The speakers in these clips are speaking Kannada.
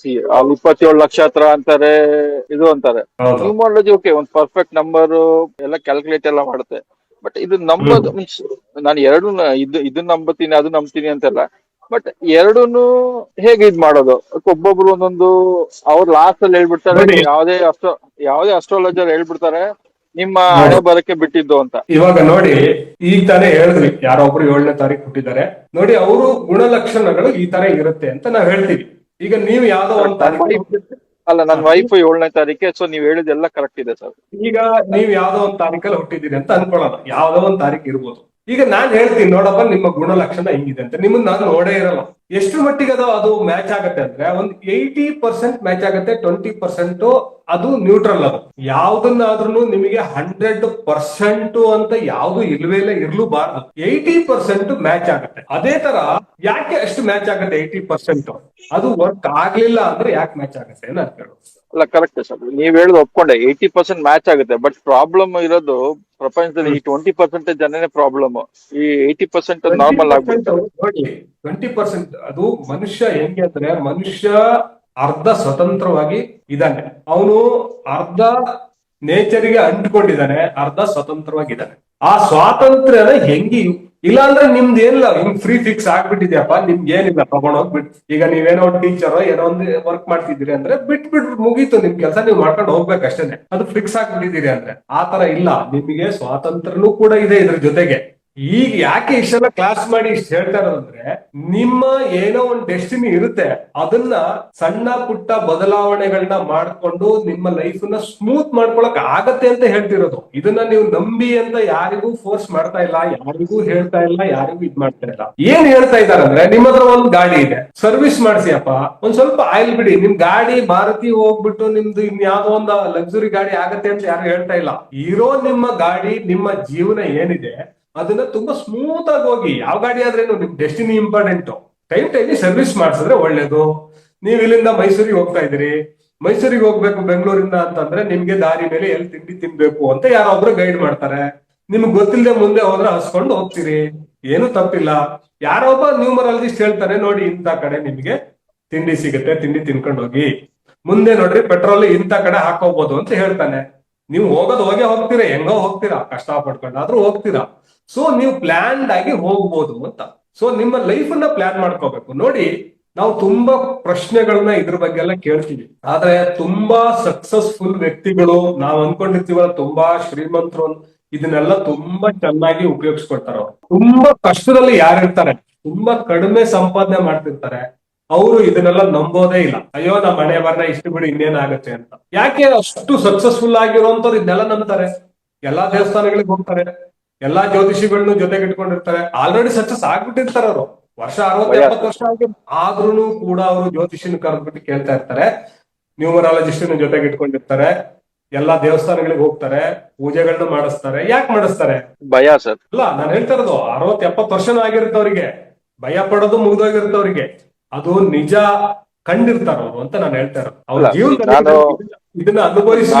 ಸಿ ಅಲ್ಲಿ ಇಪ್ಪತ್ತೇಳು ಲಕ್ಷ ಹತ್ರ ಅಂತಾರೆ ಇದು ಅಂತಾರೆ. ನ್ಯೂಮಾಲಜಿ ಓಕೆ ಒಂದು ಪರ್ಫೆಕ್ಟ್ ನಂಬರ್ ಎಲ್ಲ ಕ್ಯಾಲ್ಕುಲೇಟ್ ಎಲ್ಲ ಮಾಡುತ್ತೆ. ಬಟ್ ಇದು ನಂಬೋದು ಮೀನ್ಸ್ ನಾನು ಎರಡು ಇದು ಇದನ್ನ ನಂಬತೀನಿ ಅದು ನಂಬ್ತೀನಿ ಅಂತೆಲ್ಲ. ಬಟ್ ಎರಡೂನು ಹೇಗೆ ಇದ್ ಮಾಡೋದು? ಒಬ್ಬೊಬ್ರು ಒಂದೊಂದು ಅವ್ರು ಲಾಸ್ಟ್ ಅಲ್ಲಿ ಹೇಳ್ಬಿಡ್ತಾರೆ. ಯಾವ್ದೇ ಅಸ್ಟ್ರೋ ಯಾವ್ದೇ ಅಸ್ಟ್ರಾಲಜರ್ ಹೇಳ್ಬಿಡ್ತಾರೆ ನಿಮ್ಮ. ಹಣೆ ಬರಕ್ಕೆ ಬಿಟ್ಟಿದ್ದು ಅಂತ. ಇವಾಗ ನೋಡಿ ಈಗ ತಾನೇ ಹೇಳಿದ್ವಿ ಯಾರೋ ಒಬ್ರು ಏಳನೇ ತಾರೀಕು ಹುಟ್ಟಿದ್ದಾರೆ. ನೋಡಿ ಅವರು ಗುಣಲಕ್ಷಣಗಳು ಈ ತರ ಇರುತ್ತೆ ಅಂತ ನಾವ್ ಹೇಳ್ತೀವಿ. ಈಗ ನೀವು ಯಾವ್ದೋ ಒಂದ್ ತಾರೀಕು ಅಲ್ಲ ನನ್ನ ವೈಫ್ ಏಳನೇ ತಾರೀಕೆ ಸೊ ನೀವ್ ಹೇಳಿದೆಲ್ಲ ಕರೆಕ್ಟ್ ಇದೆ ಸರ್. ಈಗ ನೀವ್ ಯಾವ್ದೋ ಒಂದ್ ತಾರೀಕಲ್ಲಿ ಹುಟ್ಟಿದ್ದೀರಿ ಅಂತ ಅನ್ಕೊಳ್ಳೋಣ. ಯಾವ್ದೋ ಒಂದ್ ತಾರೀಕು ಇರ್ಬೋದು. ಈಗ ನಾನ್ ಹೇಳ್ತೀನಿ, ನೋಡಪ್ಪ, ನಿಮ್ಮ ಗುಣಲಕ್ಷಣ ಹಿಂಗಿದೆ ಅಂತ. ನಿಮ್ಮನ್ನ ನಾನು ನೋಡೇ ಇರಲ್ಲ. ಎಷ್ಟು ಮಟ್ಟಿಗೆ ಅದು ಅದು ಮ್ಯಾಚ್ ಆಗತ್ತೆ ಅಂದ್ರೆ, ಒಂದ್ ಏಯ್ಟಿ ಪರ್ಸೆಂಟ್ ಮ್ಯಾಚ್ ಆಗತ್ತೆ ಟ್ವೆಂಟಿ ಪರ್ಸೆಂಟ್ ಅದು ನ್ಯೂಟ್ರಲ್ ಅದು ಯಾವ್ದನ್ನಾದ್ರೂ ನಿಮಗೆ ಹಂಡ್ರೆಡ್ ಪರ್ಸೆಂಟ್ ಅಂತ ಯಾವ್ದು ಇಲ್ವೇ ಇಲ್ಲ ಇರ್ಲೂಬಾರ್ದು ಏಯ್ಟಿ ಪರ್ಸೆಂಟ್ ಮ್ಯಾಚ್ ಆಗತ್ತೆ. ಅದೇ ತರ, ಯಾಕೆ ಅಷ್ಟು ಮ್ಯಾಚ್ ಆಗತ್ತೆ ಏಯ್ಟಿ ಪರ್ಸೆಂಟ್ ಅದು ವರ್ಕ್ ಆಗ್ಲಿಲ್ಲ ಅಂದ್ರೆ ಯಾಕೆ ಮ್ಯಾಚ್ ಆಗತ್ತೆ ಅಂತ ಕೇಳೋದು. ಅಲ್ಲ ಕರೆಕ್ಟ್ ಸರ್. ನೀವ್ ಹೇಳುದು ಒಪ್ಕೊಂಡೆ. ಏಯ್ಟಿ ಪರ್ಸೆಂಟ್ ಮ್ಯಾಚ್ ಆಗುತ್ತೆ. ಬಟ್ ಪ್ರಾಬ್ಲಮ್ ಇರೋದು ಪ್ರಪಂಚದಲ್ಲಿ ಈ ಟ್ವೆಂಟಿ ಪರ್ಸೆಂಟೇಜ್ ಜನನೇ ಪ್ರಾಬ್ಲಮ್ ಈ ಏಯ್ಟಿ ಪರ್ಸೆಂಟ್ ನಾರ್ಮಲ್ ಆಗ್ಬಿಡುತ್ತೆ. ನೋಡಿ ಟ್ವೆಂಟಿ ಪರ್ಸೆಂಟ್ ಅದು ಮನುಷ್ಯ ಹೆಂಗೆ ಅಂದ್ರೆ ಮನುಷ್ಯ ಅರ್ಧ ಸ್ವತಂತ್ರವಾಗಿ ಇದ್ದಾನೆ. ಅವನು ಅರ್ಧ ನೇಚರ್ಗೆ ಅಂಟ್ಕೊಂಡಿದ್ದಾನೆ, ಅರ್ಧ ಸ್ವತಂತ್ರವಾಗಿದ್ದಾನೆ. ಆ ಸ್ವಾತಂತ್ರ್ಯ ಹೆಂಗಿ ಇಲ್ಲ ಅಂದ್ರೆ ನಿಮ್ದು ಏನಿಲ್ಲ ಹಿಂಗ್ ಫ್ರೀ ಫಿಕ್ಸ್ ಆಗ್ಬಿಟ್ಟಿದ್ಯಪ್ಪ, ನಿಮ್ಗೆ ಏನಿಲ್ಲ ತಗೊಂಡೋಗ್ ಬಿಟ್ ಈಗ ನೀವೇನೋ ಟೀಚರ್ ಏನೋ ಒಂದ್ ವರ್ಕ್ ಮಾಡ್ತಿದ್ದೀರಿ ಅಂದ್ರೆ ಬಿಟ್ ಬಿಟ್ ಮುಗೀತು ನಿಮ್ ಕೆಲಸ, ನೀವು ಮಾಡ್ಕೊಂಡು ಹೋಗ್ಬೇಕಷ್ಟೇನೆ. ಅದು ಫಿಕ್ಸ್ ಆಗ್ಬಿಟ್ಟಿದ್ದೀರಿ ಅಂದ್ರೆ. ಆ ತರ ಇಲ್ಲ, ನಿಮಗೆ ಸ್ವಾತಂತ್ರ್ಯನೂ ಕೂಡ ಇದೆ ಇದ್ರ ಜೊತೆಗೆ. ಈಗ ಯಾಕೆ ಇಷ್ಟೆಲ್ಲ ಕ್ಲಾಸ್ ಮಾಡಿ ಇಷ್ಟು ಹೇಳ್ತಾರಂದ್ರೆ ನಿಮ್ಮ ಏನೋ ಒಂದು ಡೆಸ್ಟಿನಿ ಇರುತ್ತೆ, ಅದನ್ನ ಸಣ್ಣ ಪುಟ್ಟ ಬದಲಾವಣೆಗಳನ್ನ ಮಾಡ್ಕೊಂಡು ನಿಮ್ಮ ಲೈಫ್ನ ಸ್ಮೂತ್ ಮಾಡ್ಕೊಳಕ್ ಆಗತ್ತೆ ಅಂತ ಹೇಳ್ತಿರೋದು. ಇದನ್ನ ನೀವು ನಂಬಿ ಅಂತ ಯಾರಿಗೂ ಫೋರ್ಸ್ ಮಾಡ್ತಾ ಇಲ್ಲ, ಯಾರಿಗೂ ಹೇಳ್ತಾ ಇಲ್ಲ, ಯಾರಿಗೂ ಇದ್ ಮಾಡ್ತಾ ಇಲ್ಲ. ಏನ್ ಹೇಳ್ತಾ ಇದಾರಂದ್ರೆ ನಿಮ್ಮ ಹತ್ರ ಒಂದ್ ಗಾಡಿ ಇದೆ. ಸರ್ವಿಸ್ ಮಾಡ್ಸಿಯಪ್ಪ. ಒಂದ್ ಸ್ವಲ್ಪ ಆಯಿಲ್ ಬಿಡಿ. ನಿಮ್ ಗಾಡಿ ಭಾರತಿ ಹೋಗ್ಬಿಟ್ಟು ನಿಮ್ದು ಇನ್ಯಾವುದೋ ಒಂದು ಲಕ್ಸುರಿ ಗಾಡಿ ಆಗತ್ತೆ ಅಂತ ಯಾರು ಹೇಳ್ತಾ ಇಲ್ಲ. ಇರೋ ನಿಮ್ಮ ಗಾಡಿ, ನಿಮ್ಮ ಜೀವನ ಏನಿದೆ ಅದನ್ನ ತುಂಬಾ ಸ್ಮೂತ್ ಆಗಿ ಹೋಗಿ, ಯಾವ ಗಾಡಿ ಆದ್ರೇನು ನಿಮ್ destiny important time time service ಮಾಡಿಸಿದ್ರೆ ಒಳ್ಳೇದು. ನೀವು ಇಲ್ಲಿಂದ ಮೈಸೂರಿಗೆ ಹೋಗ್ತಾ ಇದೀರಿ ಮೈಸೂರಿಗೆ ಹೋಗ್ಬೇಕು ಬೆಂಗಳೂರಿಂದ ಅಂತಂದ್ರೆ ನಿಮ್ಗೆ ದಾರಿ ಮೇಲೆ ಎಲ್ಲಿ ತಿಂಡಿ ತಿನ್ಬೇಕು ಅಂತ ಯಾರೋ ಒಬ್ರು ಗೈಡ್ ಮಾಡ್ತಾರೆ. ನಿಮ್ಗೆ ಗೊತ್ತಿಲ್ಲದೆ ಮುಂದೆ ಹೋದ್ರೆ ಹಸ್ಕೊಂಡು ಹೋಗ್ತೀರಿ. ಏನು ತಪ್ಪಿಲ್ಲ. ಯಾರೊಬ್ಬ ನ್ಯೂಮರಾಲಜಿಸ್ಟ್ ಹೇಳ್ತಾರೆ, ನೋಡಿ, ಇಂಥ ಕಡೆ ನಿಮ್ಗೆ ತಿಂಡಿ ಸಿಗುತ್ತೆ, ತಿಂಡಿ ತಿನ್ಕೊಂಡು ಹೋಗಿ. ಮುಂದೆ ನೋಡ್ರಿ ಪೆಟ್ರೋಲ್ ಇಂಥ ಕಡೆ ಹಾಕೋಬಹುದು ಅಂತ ಹೇಳ್ತಾನೆ. ನೀವು ಹೋಗೋದು ಹೋಗೇ ಹೋಗ್ತೀರಾ, ಹೆಂಗೋ ಹೋಗ್ತೀರಾ ಕಷ್ಟ ಪಡ್ಕೊಂಡಾದ್ರೂ ಹೋಗ್ತೀರಾ. ಸೊ ನೀವು ಪ್ಲಾನ್ ಆಗಿ ಹೋಗ್ಬೋದು ಅಂತ. ಸೊ ನಿಮ್ಮ ಲೈಫ್ ಅನ್ನ ಪ್ಲಾನ್ ಮಾಡ್ಕೋಬೇಕು. ನೋಡಿ, ನಾವು ತುಂಬಾ ಪ್ರಶ್ನೆಗಳನ್ನ ಇದ್ರ ಬಗ್ಗೆ ಎಲ್ಲ ಕೇಳ್ತೀವಿ. ಆದ್ರೆ ತುಂಬಾ ಸಕ್ಸಸ್ಫುಲ್ ವ್ಯಕ್ತಿಗಳು ನಾವು ಅನ್ಕೊಂಡಿರ್ತೀವಲ್ಲ, ತುಂಬಾ ಶ್ರೀಮಂತರು ಇದನ್ನೆಲ್ಲ ತುಂಬಾ ಚೆನ್ನಾಗಿ ಉಪಯೋಗಿಸ್ಕೊಳ್ತಾರೆ ಅವ್ರು. ತುಂಬಾ ಕಷ್ಟದಲ್ಲಿ ಯಾರಿರ್ತಾರೆ ತುಂಬಾ ಕಡಿಮೆ ಸಂಪಾದನೆ ಮಾಡ್ತಿರ್ತಾರೆ. ಅವರು ಇದನ್ನೆಲ್ಲ ನಂಬೋದೇ ಇಲ್ಲ. ಅಯ್ಯೋ ನಮ್ಮ ಮನೆ ಬರ್ನ ಇಷ್ಟು ಬಿಡಿ ಇನ್ನೇನಾಗತ್ತೆ ಅಂತ. ಯಾಕೆ ಅಷ್ಟು ಸಕ್ಸಸ್ಫುಲ್ ಆಗಿರುವಂತವ್ರು ಇದನ್ನೆಲ್ಲ ನಂಬ್ತಾರೆ? ಎಲ್ಲಾ ದೇವಸ್ಥಾನಗಳಿಗೆ ಹೋಗ್ತಾರೆ. ಎಲ್ಲಾ ಜ್ಯೋತಿಷಿಗಳನ್ನು ಜೊತೆಗೆ ಇಟ್ಕೊಂಡಿರ್ತಾರೆ ಆಲ್ರೆಡಿ ಸಕ್ಸಸ್ ಆಗ್ಬಿಟ್ಟಿರ್ತಾರೆ ಅವರು. ವರ್ಷ ಅರವತ್ತು. ಎಪ್ಪತ್ತು ವರ್ಷ ಆಗಿ ಆದ್ರೂ ಕೂಡ ಅವರು ಜ್ಯೋತಿಷಿನ ಕರೆದ್ಬಿಟ್ಟು ಕೇಳ್ತಾ ಇರ್ತಾರೆ. ನ್ಯೂಮರಾಲಜಿಸ್ಟ್ ಜೊತೆಗೆ ಇಟ್ಕೊಂಡಿರ್ತಾರೆ ಎಲ್ಲಾ ದೇವಸ್ಥಾನಗಳಿಗೆ ಹೋಗ್ತಾರೆ. ಪೂಜೆಗಳನ್ನ ಮಾಡಿಸ್ತಾರೆ. ಯಾಕೆ ಮಾಡಿಸ್ತಾರೆ? ಭಯ ಸರ್. ಅಲ್ಲ ನಾನು ಹೇಳ್ತಾ ಇರೋದು ಅರವತ್ ಎಪ್ಪತ್ತು ವರ್ಷನೂ ಆಗಿರ್ತವ್ರಿಗೆ ಅವ್ರಿಗೆ. ಭಯ ಪಡೋದು ಮುಗ್ದೋಗಿರ್ತವ್ರಿಗೆ ಅದು ನಿಜ ಕಂಡಿರ್ತಾರ ಅವ್ರು ಅಂತ ನಾನು ಹೇಳ್ತಾ ಇರೋದು. ಅವ್ರ ಜೀವನದಲ್ಲಿ ಇದನ್ನ ಅನುಭವಿಸಿ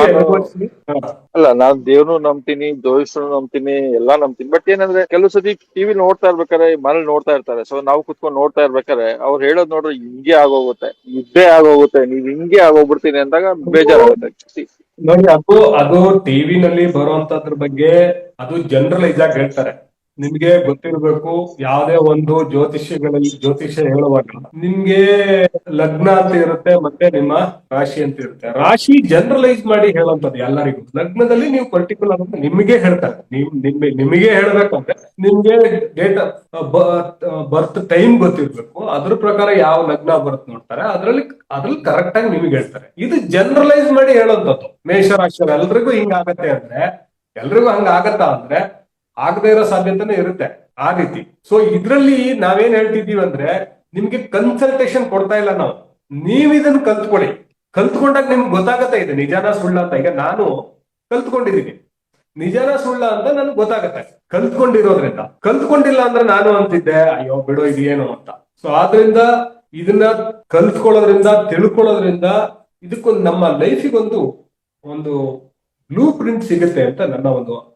ಅಲ್ಲ ನಾನ್ ದೇವ್ರು ನಂಬ್ತೀನಿ ಜ್ಯೋತಿಷ್ಯನು ನಂಬ್ತೀನಿ ಎಲ್ಲಾ ನಂಬ್ತೀನಿ. ಬಟ್ ಏನಂದ್ರೆ ಕೆಲವು ಸತಿ ಟಿವಿ ನೋಡ್ತಾ ಇರ್ಬೇಕಾರೆ ಮನೇಲಿ ನೋಡ್ತಾ ಇರ್ತಾರೆ. ಸೊ ನಾವು ಕುತ್ಕೊಂಡು ನೋಡ್ತಾ ಇರ್ಬೇಕಾರೆ ಅವ್ರು ಹೇಳೋದ್ ನೋಡ್ರೆ ಹಿಂಗೆ ಆಗೋಗುತ್ತೆ. ಇದ್ದೇ ಆಗೋಗುತ್ತೆ. ನೀವ್ ಹಿಂಗೆ ಆಗೋಗ್ಬಿಡ್ತೀನಿ ಅಂದಾಗ ಬೇಜಾರಾಗುತ್ತೆ. ನೋಡಿ ಅದು ಅದು ಟಿವಿನಲ್ಲಿ ಬರುವಂತದ್ರ ಬಗ್ಗೆ ಅದು ಜನರಲೈಸ್ ಆಗಿ ಹೇಳ್ತಾರೆ. ನಿಮ್ಗೆ ಗೊತ್ತಿರ್ಬೇಕು, ಯಾವುದೇ ಒಂದು ಜ್ಯೋತಿಷ್ಯಗಳಲ್ಲಿ ಜ್ಯೋತಿಷ್ಯ ಹೇಳುವಾಗ ನಿಮ್ಗೆ ಲಗ್ನ ಅಂತ ಇರುತ್ತೆ ಮತ್ತೆ ನಿಮ್ಮ ರಾಶಿ ಅಂತ ಇರುತ್ತೆ. ರಾಶಿ ಜನರಲೈಸ್ ಮಾಡಿ ಹೇಳುವಂತದ್ದು ಎಲ್ಲರಿಗೂ. ಲಗ್ನದಲ್ಲಿ ನೀವು ಪರ್ಟಿಕ್ಯುಲರ್ ಅಂತ ನಿಮಗೆ ಹೇಳ್ತಾರೆ. ನಿಮ್ ನಿಮ್ಗೆ ನಿಮಗೆ ಹೇಳ್ಬೇಕಂದ್ರೆ ನಿಮ್ಗೆ ಡೇಟ್ ಬರ್ತ್ ಟೈಮ್ ಗೊತ್ತಿರ್ಬೇಕು. ಅದ್ರ ಪ್ರಕಾರ ಯಾವ ಲಗ್ನ ಬರ್ತ್ ನೋಡ್ತಾರೆ. ಅದ್ರಲ್ಲಿ ಅದ್ರಲ್ಲಿ ಕರೆಕ್ಟ್ ಆಗಿ ನಿಮಗೆ ಹೇಳ್ತಾರೆ. ಇದು ಜನರಲೈಸ್ ಮಾಡಿ ಹೇಳೋಂಥದ್ದು ಮೇಷರಾಶಿಯವ್ರು ಎಲ್ರಿಗೂ ಹಿಂಗಾಗತ್ತೆ ಅಂದ್ರೆ, ಎಲ್ರಿಗೂ ಹಂಗ ಆಗತ್ತಾ ಅಂದ್ರೆ ಆಗದೇ ಇರೋ ಸಾಧ್ಯತೆನೂ ಇರುತ್ತೆ ಆ ರೀತಿ. ಸೊ ಇದ್ರಲ್ಲಿ ನಾವೇನ್ ಹೇಳ್ತಿದ್ದೀವಿ ಅಂದ್ರೆ, ನಿಮ್ಗೆ ಕನ್ಸಲ್ಟೇಷನ್ ಕೊಡ್ತಾ ಇಲ್ಲ ನಾವು. ನೀವ್ ಇದನ್ನ ಕಲ್ತ್ಕೊಳ್ಳಿ. ಕಲ್ತ್ಕೊಂಡಾಗ ನಿಮ್ಗೆ ಗೊತ್ತಾಗತ್ತೆ ಇದೆ ನಿಜಾನ ಸುಳ್ಳ ಅಂತ. ಈಗ ನಾನು ಕಲ್ತ್ಕೊಂಡಿದೀನಿ ನಿಜಾನ ಸುಳ್ಳ ಅಂತ ನನ್ಗೆ ಗೊತ್ತಾಗತ್ತೆ. ಕಲ್ತ್ಕೊಂಡಿರೋದ್ರಿಂದ. ಕಲ್ತ್ಕೊಂಡಿಲ್ಲ ಅಂದ್ರೆ ನಾನು ಅಂತಿದ್ದೆ, ಅಯ್ಯೋ, ಬಿಡು, ಇದೇನು ಅಂತ. ಸೊ ಆದ್ರಿಂದ ಇದನ್ನ ಕಲ್ತ್ಕೊಳ್ಳೋದ್ರಿಂದ, ತಿಳ್ಕೊಳ್ಳೋದ್ರಿಂದ ಇದಕ್ಕೊಂದು ನಮ್ಮ ಲೈಫಿಗೊಂದು ಒಂದು ಬ್ಲೂ ಪ್ರಿಂಟ್ ಸಿಗುತ್ತೆ ಅಂತ ನನ್ನ ಒಂದು